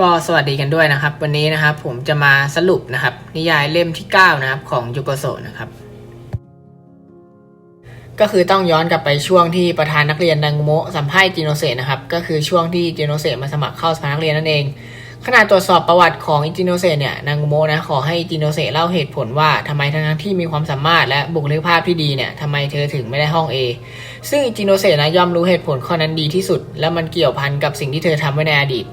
ก็สวัสดีกันด้วยนะครับ วันนี้นะครับผมจะมาสรุปนะครับ นิยายเล่มที่ 9 นะครับของยูโกโซนะครับ ก็คือต้องย้อนกลับไปช่วงที่ประธานนักเรียนดังโมะสัมภาษณ์จิโนเซนะครับ ก็คือช่วงที่จิโนเซมาสมัครเข้าสภานักเรียนนั่นเองขณะตรวจสอบประวัติของอิจิโนเซเนี่ยนางโมนะขอให้อิจิโนเซเล่าเหตุผลว่าทำไมทั้งที่มีความสามารถและบุคลิกภาพที่ดีเนี่ยทำไมเธอถึงไม่ได้ห้อง A ซึ่งอิจิโนเซนะย่อมรู้เหตุผลข้อนั้นดีที่สุด และมันเกี่ยวพันกับสิ่งที่เธอทำไว้ในอดีต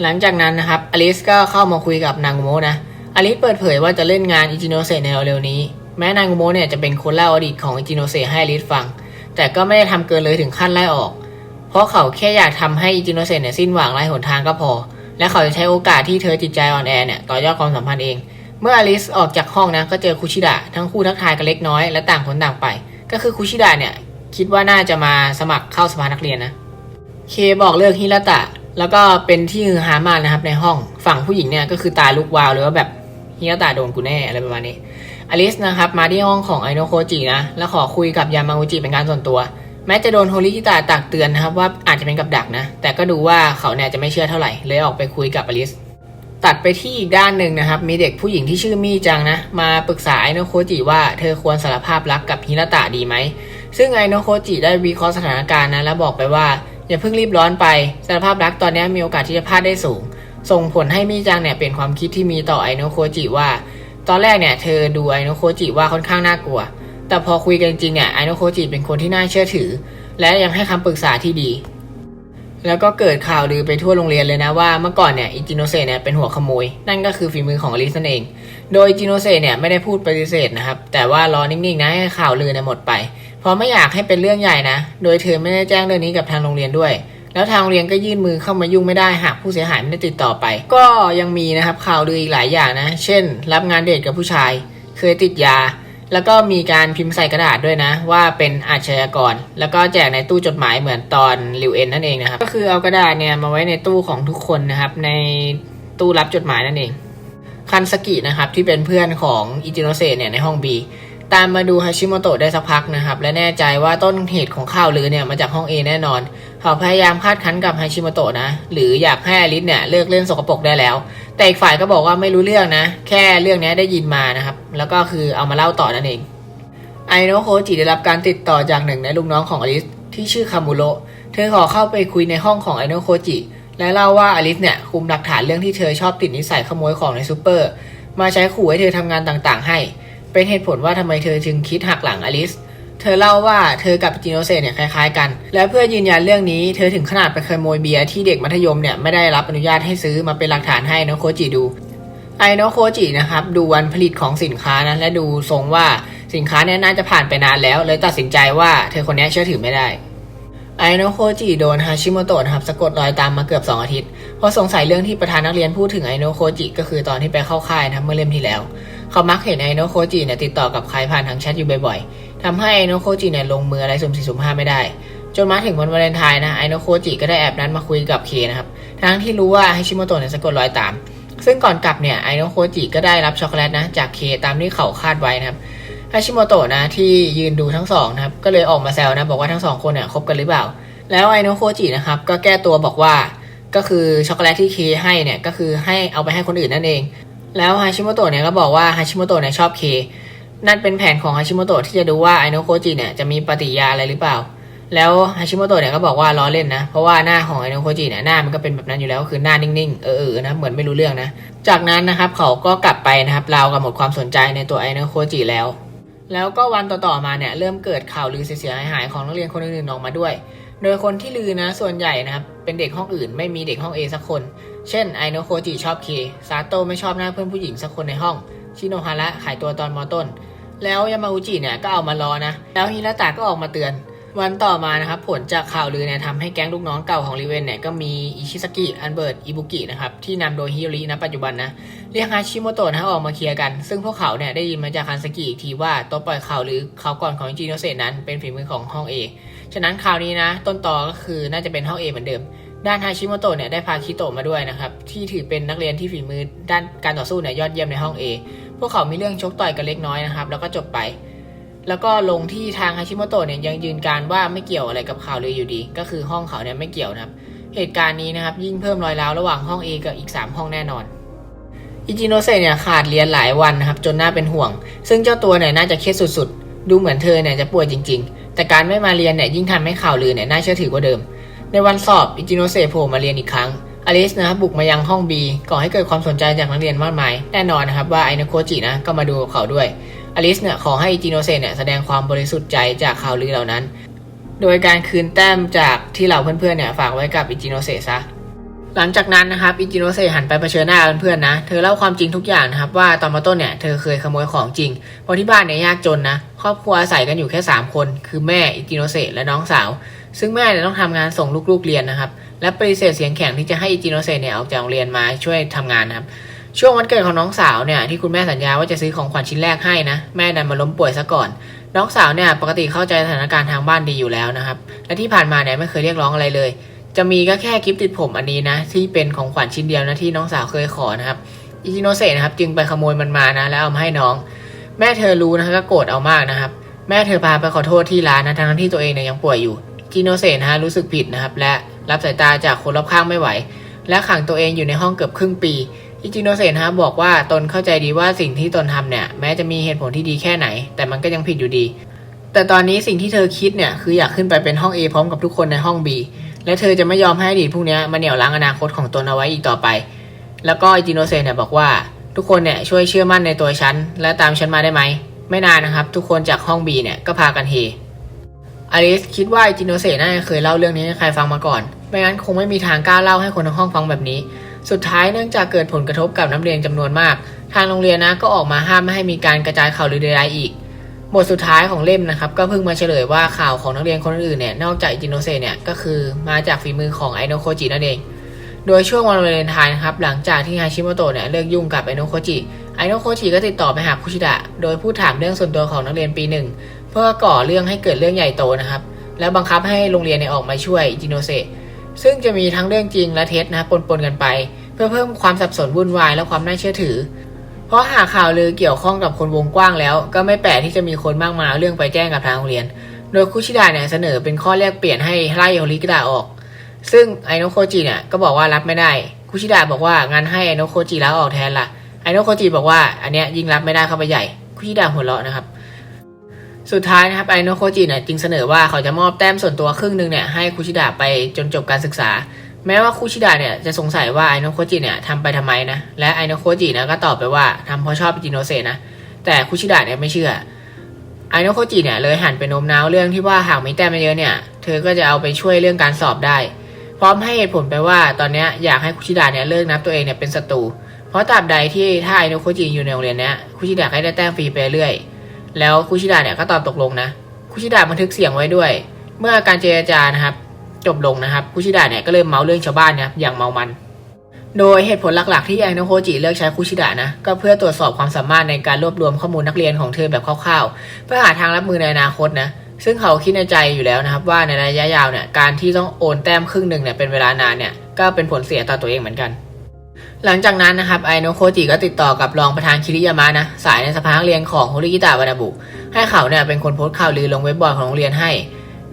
หลังจากนั้นนะครับอลิสก็เข้ามาคุยกับนางโมะนะอลิสเปิดเผยว่าจะเล่นงานอิจิโนเซในเร็วๆนี้ แม้นางโมะเนี่ยจะเป็นคนเล่าอดีตของอิจิโนเซให้อลิสฟัง แต่ก็ไม่ได้ทำเกินเลยถึงขั้นไล่ออก เพราะเขาแค่อยากทำให้อิจิโนเซเนี่ยสิ้นหวังไร้หนทางก็พอ และเขาจะใช้โอกาสที่เธอจิตใจอ่อนแอเนี่ยต่อยอดความสัมพันธ์เอง เมื่ออลิสออกจากห้องนะก็เจอคุชิดะทั้งคู่ทักทายกันเล็กน้อยและต่างคนต่างไป ก็คือคุชิดะเนี่ยคิดว่าน่าจะมาสมัครเข้าสภานักเรียนนะเคบอกเลิกฮิระตะ แล้วก็เป็นที่ฮือฮามากนะครับ ในห้องฝั่งผู้หญิงเนี่ยก็คือตาลุกวาวหรือว่าแบบฮิระตะโดนกูแน่อะไรประมาณนี้อลิสนะครับมาที่ห้องของไอโนโคจินะ แล้วขอคุยกับยามาอุจิเป็นการส่วนตัว แม้จะโดนโฮริฮิตะตักเตือนนะครับว่าอาจจะเป็นกับดักนะ แต่ก็ดูว่าเขาเนี่ยจะไม่เชื่อเท่าไหร่เลยออกไปคุยกับอลิสตัดไปที่อีกด้านหนึ่งนะครับ มีเด็กผู้หญิงที่ชื่อมี่จังนะ มาปรึกษาไอโนโคจิว่าเธอควรสารภาพรักกับฮิระตะดีไหม ซึ่งไอโนโคจิได้วิเคราะห์สถานการณ์นะ แล้วบอกไปว่า อย่าเพิ่งรีบร้อนไปสารภาพรักตอนนี้มีโอกาสที่จะพลาดได้สูง ส่งผลให้มี่จังเนี่ยเปลี่ยนความคิดที่มีต่อไอโนโคจิว่า ตอนแรกเนี่ยเธอดูไอโนโคจิว่าค่อนข้างน่ากลัว แต่พอคุยกันจริงเนี่ยไอโนโคจิเป็นคนที่น่าเชื่อถือ และยังให้คำปรึกษาที่ดี แล้วก็เกิดข่าวลือไปทั่วโรงเรียนเลยนะว่าเมื่อก่อนเนี่ยอิจิโนเซเนี่ยเป็นหัวขโมย นั่นก็คือฝีมือของอลิสนั่นเอง โดยอิจิโนเซเนี่ยไม่ได้พูดปฏิเสธนะครับแต่ว่ารอนิ่งๆนะให้ข่าวลือเนี่ยหมดไป เพราะไม่อยากให้เป็นเรื่องใหญ่นะ โดยเธอไม่ได้แจ้งเรื่องนี้กับทางโรงเรียนด้วย แล้วทางโรงเรียนก็ยื่นมือเข้ามายุ่งไม่ได้หากผู้เสียหายไม่ได้ติดต่อไป ก็ยังมีนะครับข่าวลืออีกหลายอย่างนะ เช่น รับงานเดทกับผู้ชาย เคยติดยา แล้วก็มีการพิมพ์ใส่กระดาษด้วยนะ ว่าเป็นอาชญากร แล้วก็แจกในตู้จดหมายเหมือนตอนริวเอ็นนั่นเองนะครับ ก็คือเอากระดาษเนี่ยมาไว้ในตู้ของทุกคนนะครับในตู้รับจดหมายนั่นเองคันสกินะครับที่เป็นเพื่อนของอิจิโนเซเนี่ยในห้อง B ตามมาดูฮาชิโมโตะได้สักพักนะครับ และแน่ใจว่าต้นเหตุของข่าวลือเนี่ยมาจากห้อง A แน่นอน เขาพยายามคาดคั้นกับฮาชิโมโตะนะ หรืออยากให้อลิสเนี่ยเลิกเล่นสกปรกได้แล้ว แต่อีกฝ่ายก็บอกว่าไม่รู้เรื่องนะ แค่เรื่องนี้ได้ยินมานะครับ แล้วก็คือเอามาเล่าต่อนั่นเอง ไอโนโคจิได้รับการติดต่อจากหนึ่งในลูกน้องของอลิสที่ชื่อคามุโรเธอขอเข้าไปคุยในห้องของไอโนโคจิ และเล่าว่าอลิสเนี่ยคุมหลักฐานเรื่องที่เธอชอบติดนิสัยขโมยของในซูเปอร์ มาใช้ขู่ให้เธอทำงานต่างๆ ให้ เป็นเหตุผลว่าทำไมเธอจึงคิดหักหลังอลิส เธอเล่าว่าเธอกับจิโนเซะเนี่ยคล้ายๆกัน และเพื่อยืนยันเรื่องนี้เธอถึงขนาดไปขโมยเบียร์ที่เด็กมัธยมเนี่ยไม่ได้รับอนุญาตให้ซื้อมาเป็นหลักฐานให้ไอโนโคจิดูไอโนโคจินะครับดูวันผลิตของสินค้านะและดูทรงว่าสินค้าเนี่ยน่าจะผ่านไปนานแล้ว เลยตัดสินใจว่าเธอคนนี้เชื่อถือไม่ได้ไอโนโคจิโดนฮาชิโมโตะนะครับสะกดรอยตามมาเกือบ 2 อาทิตย์เพราะสงสัยเรื่องที่ประธานนักเรียนพูดถึงไอโนโคจิก็คือตอนที่ไปเข้าค่ายนะเมื่อเล่มที่แล้ว เขามักเห็นไอโนโคจิเนี่ยติดต่อกับใครผ่านทางแชทอยู่บ่อยๆทำให้ไอโนโคจิเนี่ยลงมืออะไรสุ่มสี่สุ่มห้าไม่ได้ จนมาถึงวันวาเลนไทน์นะไอโนโคจิก็ได้แอบนัดมาคุยกับเคนะครับ ทั้งที่รู้ว่าฮาชิโมโตะเนี่ยสะกดรอยตาม ซึ่งก่อนกลับเนี่ยไอโนโคจิก็ได้รับช็อกโกแลตนะจากเคตามที่เขาคาดไว้นะครับฮาชิโมโตะนะที่ยืนดูทั้งสองนะครับก็เลยออกมาแซวนะบอกว่าทั้งสองคนเนี่ยคบกันหรือเปล่า แล้วไอโนโคจินะครับก็แก้ตัวบอกว่าก็คือช็อกโกแลตที่เคให้เนี่ยก็คือให้เอาไปให้คนอื่นนั่นเอง แล้วฮาชิโมโตะเนี่ยก็บอกว่าฮาชิโมโตะเนี่ยชอบเคนั่นเป็นแผนของฮาชิโมโตะที่จะดูว่าไอโนโคจิเนี่ยจะมีปฏิยาอะไรหรือเปล่า แล้วฮาชิโมโตะเนี่ยก็บอกว่าล้อเล่นนะ เพราะว่าหน้าของไอโนโคจิเนี่ยหน้ามันก็เป็นแบบนั้นอยู่แล้วคือหน้านิ่งๆ เออๆนะเหมือนไม่รู้เรื่องนะ จากนั้นนะครับเขาก็กลับไปนะครับเรากับหมดความสนใจในตัวไอโนโคจิแล้ว แล้วก็วันต่อๆมาเนี่ยเริ่มเกิดข่าวลือเสียหายๆของนักเรียนคนอื่นๆออกมาด้วย โดยคนที่ลือนะส่วนใหญ่นะครับเป็นเด็กห้องอื่น ไม่มีเด็กห้อง A สักคน เช่นไอโนโคจิชอบเคซาโตไม่ชอบหน้าเพื่อนผู้หญิงสักคนในห้อง ชิโนฮาระขายตัวตอนมอต้น แล้วยามาอุจิเนี่ยก็เอามารอนะ แล้วฮิระตะก็ออกมาเตือน วันต่อมานะครับผลจากข่าวลือเนี่ยทำให้แก๊งลูกน้องเก่าของริเวนเนี่ยก็มีอิชิสกิ อันเบิร์ต อิบุกินะครับที่นำโดยฮิโรินะปัจจุบันนะเรียกฮาชิโมโตะนะออกมาเคลียร์กัน ซึ่งพวกเขาเนี่ยได้ยินมาจากคันสกิอีกทีว่าตัวปล่อยข่าวหรือข่าวก่อนของจิโนเซะนั้นเป็นฝีมือของห้อง A ฉะนั้นคราวนี้นะต้นตอก็คือน่าจะเป็นห้อง A เหมือนเดิม ด้านฮาชิโมโตะเนี่ยได้พาคิโตะมาด้วยนะครับที่ถือเป็นนักเรียนที่ฝีมือด้านการต่อสู้เนี่ยยอดเยี่ยมในห้อง A พวกเขามีเรื่องชกต่อยกันเล็กน้อยนะครับแล้วก็จบไป แล้วก็ลงที่ทางฮาชิโมโตะเนี่ยยังยืนการว่าไม่เกี่ยวอะไรกับข่าวลืออยู่ดี ก็คือห้องเขาเนี่ยไม่เกี่ยวนะครับเหตุการณ์นี้นะครับยิ่งเพิ่มรอยร้าวระหว่างห้อง A กับอีก 3 ห้องแน่นอนอิจิโนเซเนี่ยขาดเรียนหลายวันนะครับจนน่าเป็นห่วง ซึ่งเจ้าตัวเนี่ยน่าจะเครียดสุดๆ ดูเหมือนเธอเนี่ยจะป่วยจริง ๆ แต่การไม่มาเรียนเนี่ยยิ่งทำให้ข่าวลือเนี่ยน่าเชื่อถือกว่าเดิม ในวันสอบอิจิโนเซะโผล่มาเรียนอีกครั้งอลิสนะบุกมายังห้อง B ก่อให้เกิดความสนใจจากนักเรียนมากมาย แน่นอนนะครับว่าไอนาโคจินะก็มาดูเขาด้วยอลิสเนี่ยขอให้อิจิโนเซะเนี่ยแสดงความบริสุทธิ์ใจจากข่าวลือเหล่านั้น โดยการคืนแต้มจากที่เหล่าเพื่อนๆเนี่ยฝากไว้กับอิจิโนเซะซะ หลังจากนั้นนะครับอิจิโนเซหันไปเผชิญหน้ากับเพื่อนๆนะ เธอเล่าความจริงทุกอย่างนะครับว่าตอนมาต้นเนี่ยเธอเคยขโมยของจริง เพราะที่บ้านเนี่ยยากจนนะ ครอบครัวอาศัยกันอยู่แค่ 3 คน คือแม่อิจิโนเซและน้องสาว ซึ่งแม่เนี่ยต้องทำงานส่งลูกๆเรียนนะครับ และปฏิเสธเสียงแข็งที่จะให้อิจิโนเซเนี่ยออกจากโรงเรียนมาช่วยทำงานนะครับ ช่วงวันเกิดของน้องสาวเนี่ยที่คุณแม่สัญญาว่าจะซื้อของขวัญชิ้นแรกให้นะ แม่ดันมาล้มป่วยซะก่อน น้องสาวเนี่ยปกติเข้าใจสถานการณ์ทางบ้านดีอยู่แล้วนะครับ และที่ผ่านมาเนี่ยไม่เคยเรียกร้องอะไรเลย จะมีก็แค่กิฟติดผมอันนี้นะ ที่เป็นของขวัญชิ้นเดียวนะที่น้องสาวเคยขอนะครับอิจิโนเซะนะครับจึงไปขโมยมันมานะ แล้วเอามาให้น้อง แม่เธอรู้นะก็โกรธเอามากนะครับ แม่เธอพาไปขอโทษที่ร้านนะทั้งที่ตัวเองเนี่ยยังป่วยอยู่จิโนเซะนะฮะรู้สึกผิดนะครับ และรับสายตาจากคนรอบข้างไม่ไหว และขังตัวเองอยู่ในห้องเกือบครึ่งปีอิจิโนเซะนฮะบอกว่าตนเข้าใจดีว่าสิ่งที่ตนทำเนี่ยแม้จะมีเหตุผลที่ดีแค่ไหน แต่มันก็ยังผิดอยู่ดี แต่ตอนนี้สิ่งที่เธอคิดเนี่ยคืออยากขึ้นไปเป็นห้อง A พร้อมกับทุกคนในห้อง B และเธอจะไม่ยอมให้อดีตพวกนี้มาเหนี่ยวรั้งอนาคตของตนเอาไว้อีกต่อไป แล้วก็อิจิโนเซะเนี่ยบอกว่าทุกคนเนี่ยช่วยเชื่อมั่นในตัวฉัน และตามฉันมาได้ไหม ไม่นานนะครับ ทุกคนจากห้อง B เนี่ยก็พากันเฮอลิสคิดว่าอิจิโนเซะน่าจะเคยเล่าเรื่องนี้ให้ใครฟังมาก่อน ไม่งั้นคงไม่มีทางกล้าเล่าให้คนทั้งห้องฟังแบบนี้ สุดท้ายเนื่องจากเกิดผลกระทบกับนักเรียนจำนวนมาก ทางโรงเรียนนะก็ออกมาห้ามไม่ให้มีการกระจายข่าวลือใดๆอีก บทสุดท้ายของเล่มนะครับ ก็เพิ่งมาเฉลยว่าข่าวของนักเรียนคนอื่นเนี่ยนอกจากอิจิโนเซเนี่ยก็คือมาจากฝีมือของไอโนโคจินั่นเอง โดยช่วงวันวาเลนไทน์นะครับหลังจากที่ฮาชิโมโตะเนี่ยเลิกยุ่งกับไอโนโคจิไอโนโคจิก็ติดต่อไปหาคุชิดะโดยพูดถามเรื่องส่วนตัวของนักเรียนปีหนึ่งเพื่อก่อเรื่องให้เกิดเรื่องใหญ่โตนะครับ แล้วบังคับให้โรงเรียนเนี่ยออกมาช่วยอิจิโนเซซึ่งจะมีทั้งเรื่องจริงและเท็จนะครับปนๆกันไป เพื่อเพิ่มความสับสนวุ่นวายและความน่าเชื่อถือ เพราะหากข่าวลือเกี่ยวข้องกับคนวงกว้างแล้ว ก็ไม่แปลกที่จะมีคนมากมายเอาเรื่องไปแจ้งกับทางโรงเรียน โดยคุชิดะเนี่ยเสนอเป็นข้อแลกเปลี่ยนให้ไล่โอริกิดะออก ซึ่งไอโนโคจิเนี่ยก็บอกว่ารับไม่ได้ คุชิดะบอกว่างั้นให้ไอโนโคจิลาออกแทนละไอโนโคจิบอกว่าอันเนี้ยยิ่งรับไม่ได้เข้าไปใหญ่ คุชิดะหัวเราะนะครับ สุดท้ายนะครับไอโนโคจิเนี่ยจึงเสนอว่าเขาจะมอบแต้มส่วนตัวครึ่งหนึ่งเนี่ยให้คุชิดะไปจนจบการศึกษา แม้ว่าคุชิดะเนี่ยจะสงสัยว่าไอโนโคจิเนี่ยทำไปทำไมนะ และไอโนโคจินะก็ตอบไปว่าทำเพราะชอบอิจิโนเซนะ แต่คุชิดะเนี่ยไม่เชื่อ ไอโนโคจิเนี่ยเลยหันไปโน้มน้าวเรื่องที่ว่าหากมีแต้มเยอะเนี่ย เธอก็จะเอาไปช่วยเรื่องการสอบได้ พร้อมให้เหตุผลไปว่าตอนนี้อยากให้คุชิดะเนี่ยเลิกนับตัวเองเนี่ยเป็นศัตรู เพราะตราบใดที่ถ้าไอโนโคจิอยู่ในโรงเรียนเนี้ยคุชิดะก็ได้แต้มฟรีไปเรื่อย แล้วคุชิดะเนี่ยก็ตอบตกลงนะ คุชิดะบันทึกเสียงไว้ด้วย เมื่อการเจรจานะครับ จบลงนะครับคุชิดะเนี่ยก็เริ่มเมาเรื่องชาวบ้านนะครับอย่างเมามัน โดยเหตุผลหลักๆ ที่ไอโนโคจิเลือกใช้คุชิดะนะก็เพื่อตรวจสอบความสามารถในการรวบรวมข้อมูลนักเรียนของเธอแบบคร่าวๆ เพื่อหาทางรับมือในอนาคตนะซึ่งเขาคิดในใจอยู่แล้วนะครับว่าในระยะยาวเนี่ยการที่ต้องโอนแต้มครึ่งหนึ่งเนี่ยเป็นเวลานานเนี่ยก็เป็นผลเสียต่อตัวเองเหมือนกัน หลังจากนั้นนะครับไอโนโคจิก็ติดต่อกับรองประธานคิริยามะนะสายในสภานักเรียนของโฮริกิตะวานาบุ ให้เขาเนี่ยเป็นคนโพสต์ข่าวลือลงเว็บบอร์ดของโรงเรียนให้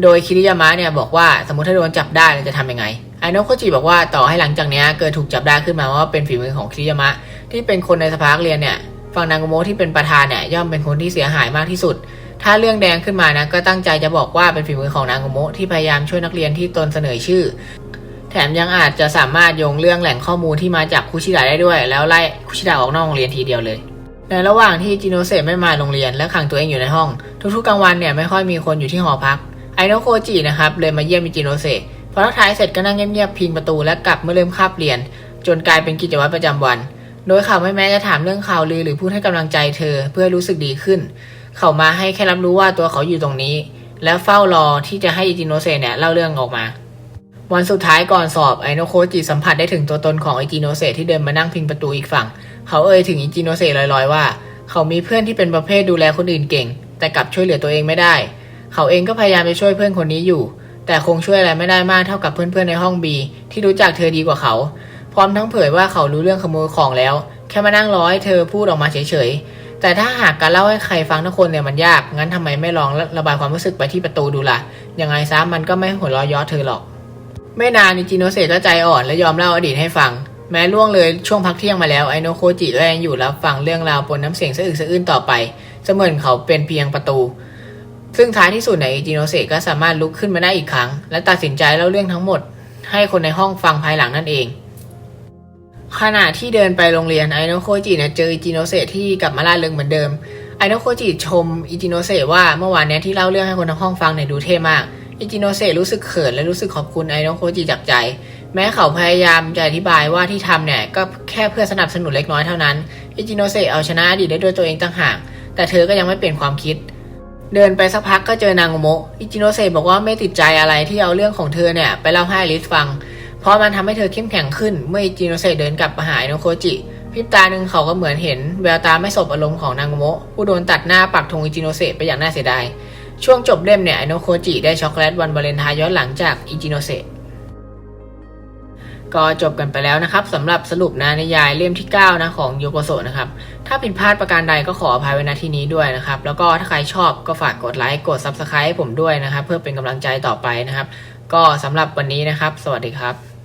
โดยคิริยามะเนี่ยบอกว่าสมมติถ้าโดนจับได้จะทำยังไงไอโนโคจิบอกว่าต่อให้หลังจากเนี้ยเกิดถูกจับได้ขึ้นมาว่าเป็นฝีมือของคิริยามะที่เป็นคนในสภากเรียนเนี่ยฝั่งนางโมที่เป็นประธานเนี่ยย่อมเป็นคนที่เสียหายมากที่สุด ถ้าเรื่องแดงขึ้นมานะก็ตั้งใจจะบอกว่าเป็นฝีมือของนางโมที่พยายามช่วยนักเรียนที่ตนเสนอชื่อ แถมยังอาจจะสามารถโยงเรื่องแหล่งข้อมูลที่มาจากคุชิดะได้ด้วย แล้วไล่คุชิดะออกนอกโรงเรียนทีเดียวเลยในระหว่างที่จิโนเซะไม่มาโรงเรียนและขังตัวเองอยู่ในห้อง ทุกๆกลางวันเนี่ยไม่ค่อยมีคนอยู่ที่หอพัก ไอโนโคจินะครับเลยมาเยี่ยมจิโนเซะพอทักทายเสร็จก็นั่งเงียบๆพิงประตูและกลับเมื่อเริ่มคาบเรียน จนกลายเป็นกิจวัตรประจำวัน โดยเขาไม่แม้จะถามเรื่องข่าวลือหรือพูดให้กำลังใจเธอเพื่อรู้สึกดีขึ้น เขามาให้แค่รับรู้ว่าตัวเขาอยู่ตรงนี้ แล้วเฝ้ารอที่จะให้อิจิโนเซะเนี่ยเล่าเรื่องออกมา วันสุดท้ายก่อนสอบไอโนโคจิสัมผัสได้ถึงตัวตนของอิจิโนเซะที่เดินมานั่งพิงประตูอีกฝั่ง เขาเอ่ยถึงอิจิโนเซะลอยๆว่า เขามีเพื่อนที่เป็นประเภทดูแลคนอื่นเก่ง แต่กลับช่วยเหลือตัวเองไม่ได้ เขาเองก็พยายามจะช่วยเพื่อนคนนี้อยู่ แต่คงช่วยอะไรไม่ได้มากเท่ากับเพื่อนๆในห้องบีที่รู้จักเธอดีกว่าเขา พร้อมทั้งเผยว่าเขารู้เรื่องขโมยของแล้ว แค่มานั่งรอให้เธอพูดออกมาเฉยๆ แต่ถ้าหากการเล่าให้ใครฟังทุกคนเนี่ยมันยาก งั้นทำไมไม่ลองระบายความรู้สึกไปที่ประตูดูล่ะ ยังไงซะมันก็ไม่หัวเราะเย้อเธอหรอก ไม่นานอิจิโนเซะก็ใจอ่อนและยอมเล่าอดีตให้ฟังแม้ล่วงเลยช่วงพักเที่ยงมาแล้วไอโนโคจิก็ยังอยู่รับฟังเรื่องราวปนน้ำเสียงสะอึกสะอื้นต่อไป เสมือนเขาเป็นเพียงประตู ซึ่งท้ายที่สุดในอิจิโนเซก็สามารถลุกขึ้นมาได้อีกครั้ง และตัดสินใจเล่าเรื่องทั้งหมด ให้คนในห้องฟังภายหลังนั่นเอง ขณะที่เดินไปโรงเรียนไอโนโคจิเนี่ยเจออิจิโนเซที่กลับมาล่าเริงเหมือนเดิมไอโนโคจิชมอิจิโนเซว่าเมื่อวานนี้ที่เล่าเรื่องให้คนทั้งห้องฟังเนี่ยดูเท่มากอิจิโนเซรู้สึกเขินและรู้สึกขอบคุณไอโนโคจิจากใจ แม้เขาพยายามจะอธิบายว่าที่ทำเนี่ยก็แค่เพื่อสนับสนุนเล็กน้อยเท่านั้นอิจิโนเซเอาชนะอดีตได้ด้วยตัวเองต่างหากแต่เธอก็ยังไม่เปลี่ยนความคิด เดินไปสักพักก็เจอนางโมะอิจิโนเซะบอกว่าไม่ติดใจอะไรที่เอาเรื่องของเธอเนี่ยไปเล่าให้อลิสฟัง เพราะมันทำให้เธอเข้มแข็งขึ้นเมื่ออิจิโนเซะเดินกลับมาหาอโนโคจิพริบตาหนึ่งเขาก็เหมือนเห็นแววตาไม่สบอารมณ์ของนางโมะผู้โดนตัดหน้าปักธงอิจิโนเซะไปอย่างน่าเสียดายช่วงจบเล่มเนี่ยไอโนโคจิได้ช็อกโกแลตวันวาเลนไทน์ย้อนหลังจากอิจิโนเซะ ก็จบกันไปแล้วนะครับสำหรับสรุปนะนิยายเล่มที่ 9 นะของโยโกโซะนะครับ ถ้าผิดพลาดประการใดก็ขออภัยไว้ณที่นี้ด้วยนะครับ แล้วก็ถ้าใครชอบก็ฝากกดไลค์กด Subscribe ให้ผมด้วยนะครับ เพื่อเป็นกำลังใจต่อไปนะครับ ก็สำหรับวันนี้นะครับ สวัสดีครับ